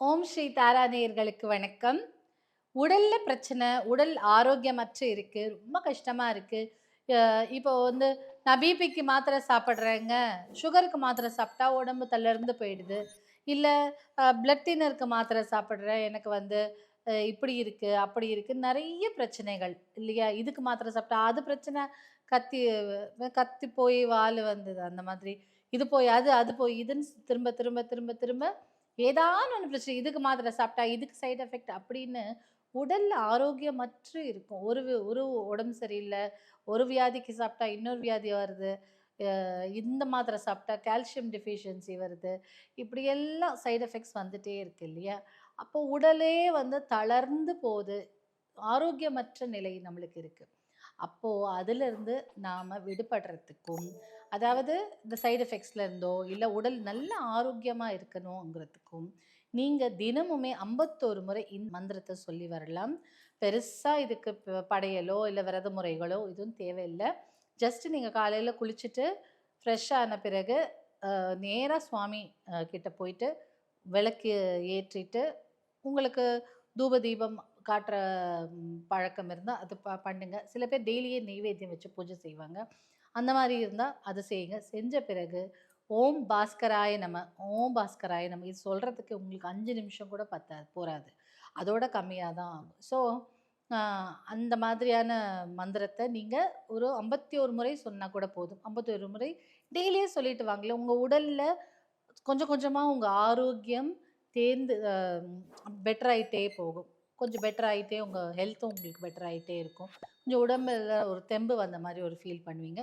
ஓம் ஸ்ரீ தாராநேயர்களுக்கு வணக்கம். உடலில் பிரச்சனை உடல் ஆரோக்கியமற்று இருக்குது ரொம்ப கஷ்டமாக இருக்குது இப்போ வந்து நான் பிபிக்கு மாத்திரை சாப்பிட்றேங்க. சுகருக்கு மாத்திரை சாப்பிட்டா உடம்பு தளர்ந்து போயிடுது. இல்லை பிளட் தின்னருக்கு மாத்திரை சாப்பிட்றேன் எனக்கு வந்து இப்படி இருக்குது அப்படி இருக்குது நிறைய பிரச்சனைகள் இல்லையா? இதுக்கு மாத்திரை சாப்பிட்டா அது பிரச்சனை கத்தி கத்தி போய் வால் வந்தது அந்த மாதிரி. இது போய் அது அது போய் இதுன்னு திரும்ப திரும்ப திரும்ப திரும்ப ஏதாவது ஒன்று பிரச்சனை. இதுக்கு மாத்திரை சாப்பிட்டா இதுக்கு சைடு எஃபெக்ட் அப்படின்னு உடல்ல ஆரோக்கியமற்று இருக்கும். ஒரு ஒரு உடம்பு சரியில்லை ஒரு வியாதிக்கு சாப்பிட்டா இன்னொரு வியாதி வருது இந்த மாத்திரை சாப்பிட்டா கால்சியம் டெஃபிஷியன்சி வருது. இப்படி எல்லாம் சைடு எஃபெக்ட்ஸ் வந்துட்டே இருக்கு இல்லையா? அப்போ உடலே வந்து தளர்ந்து போகுது. ஆரோக்கியமற்ற நிலை நம்மளுக்கு இருக்குது அப்போது அதிலிருந்து நாம் விடுபடுறதுக்கும் அதாவது இந்த சைடு எஃபெக்ட்ஸில் இருந்தோ இல்லை உடல் நல்ல ஆரோக்கியமாக இருக்கணுங்கிறதுக்கும் நீங்கள் தினமுமே ஐம்பத்தோரு முறை இந்த மந்திரத்தை சொல்லி வரலாம். பெருசாக இதுக்கு ப- படையலோ இல்லை விரத முறைகளோ எதுவும் தேவையில்லை. ஜஸ்ட் நீங்கள் காலையில் குளிச்சுட்டு ஃப்ரெஷ்ஷான ஆன பிறகு நேராக சுவாமி கிட்டே கிட்ட போயிட்டு விளக்கு ஏற்றிட்டு உங்களுக்கு தூப தீபம் காட்டுற பழக்கம் இருந்தால் அது ப பண்ணுங்கள் சில பேர் டெய்லியே நெய்வேத்தியம் வச்சு பூஜை செய்வாங்க. அந்த மாதிரி இருந்தால் அது செய்யுங்க செஞ்ச பிறகு ஓம் பாஸ்கராய நம்ம ஓம் பாஸ்கராய நம்ம இது சொல்கிறதுக்கு உங்களுக்கு அஞ்சு நிமிஷம் கூட பத்தாது போகாது அதோட கம்மியாக தான் ஆகும். ஸோ அந்த மாதிரியான மந்திரத்தை நீங்கள் ஒரு ஐம்பத்தி ஒரு முறை சொன்னால் கூட போதும். ஐம்பத்தி ஒரு முறை டெய்லியே சொல்லிட்டு வாங்களேன் உங்கள் உடலில் கொஞ்சம் கொஞ்சமாக உங்கள் ஆரோக்கியம் தேர்ந்து பெட்டர் ஆகிட்டே போகும். கொஞ்சம் பெட்டர் ஆகிட்டே உங்கள் ஹெல்த்தும் உங்களுக்கு பெட்டர் ஆகிட்டே இருக்கும். கொஞ்சம் உடம்புல ஒரு தெம்பு வந்த மாதிரி ஒரு ஃபீல் பண்ணுவீங்க.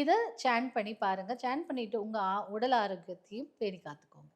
இதை சேன் பண்ணி பாருங்கள் சேன் பண்ணிவிட்டு உங்கள் உடல் ஆரோக்கியத்தையும் பேணி காத்துக்கோங்க.